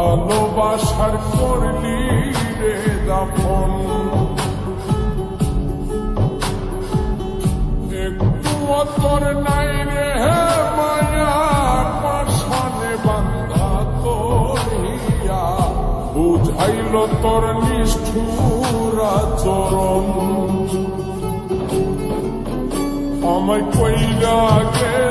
ভালোবাসার করলি রে দাফন। একটু অতর নাই রে মায়া পাশানে বান্ধা তোরিয়া বুঝাইল তোর নিষ্ঠুরা চরণ আমায় কইরা গেলি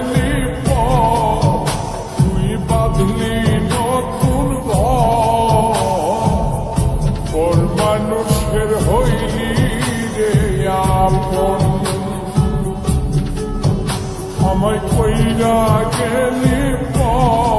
আমায় কইরা গেলি পর,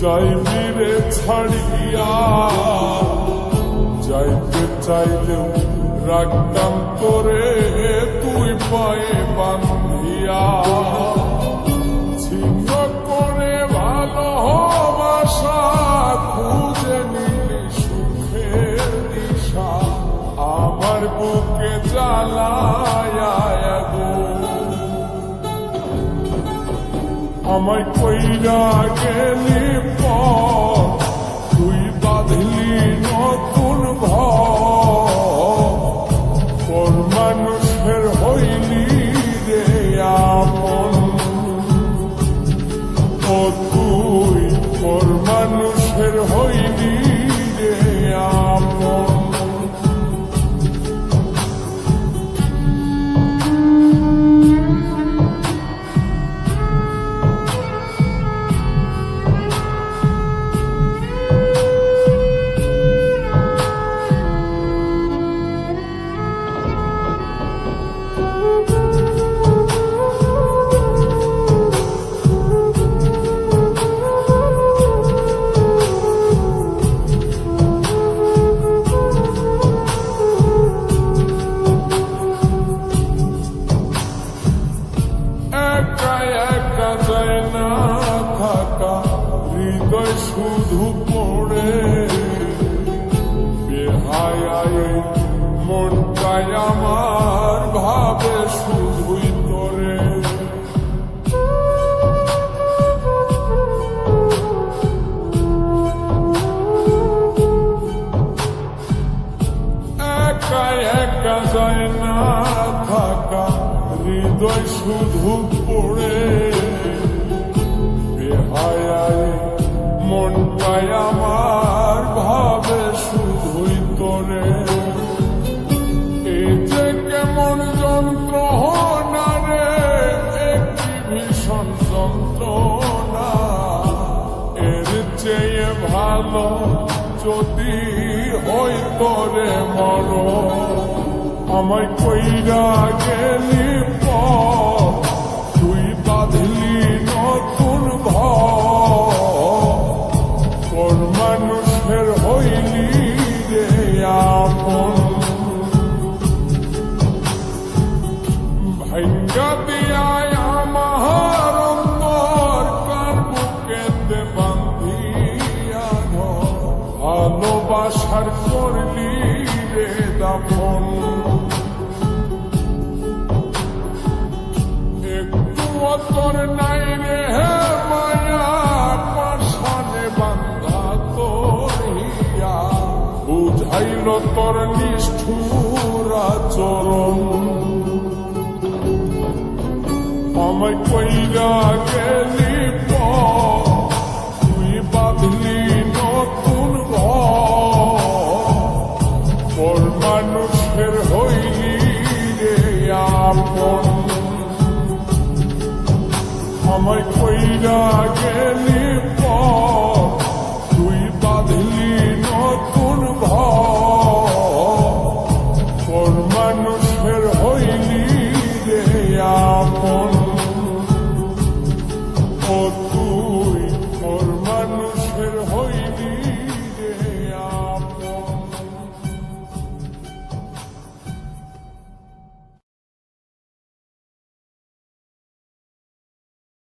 যাইবি রে ছাড়িয়া, যাইতে চাইলেও রাখতাম তোরে তুই পায়ে বান্ধিয়া। ছিন্ন করে ভালোবাসা খুঁজে নিলি সুখের দিশা আমার বুকে জ্বালায় আমায় কইরা গেলি তুই বাঁধলি নতুন ভর মানুষের হইলি রে আপন। ও তুই পর মানুষের হইলি মনটাই আমার ভাবে শুধুই তোরে। একা একা যায় না থাকা, হৃদয় শুধু পড়ে। বেহায় মনটাই যন্ত্রণা এর চেয়ে ভালো যদি হই তোরে মর আমায় কইরা গেলি ভালোবাসার করলি রে দাফন। একটু অতর নাই রে বুঝাইল তোর নিষ্ঠুর আচরণ। আমায় কইরা গেলি পথের হইলি রে আপন আমায় কইরা গেলি পথ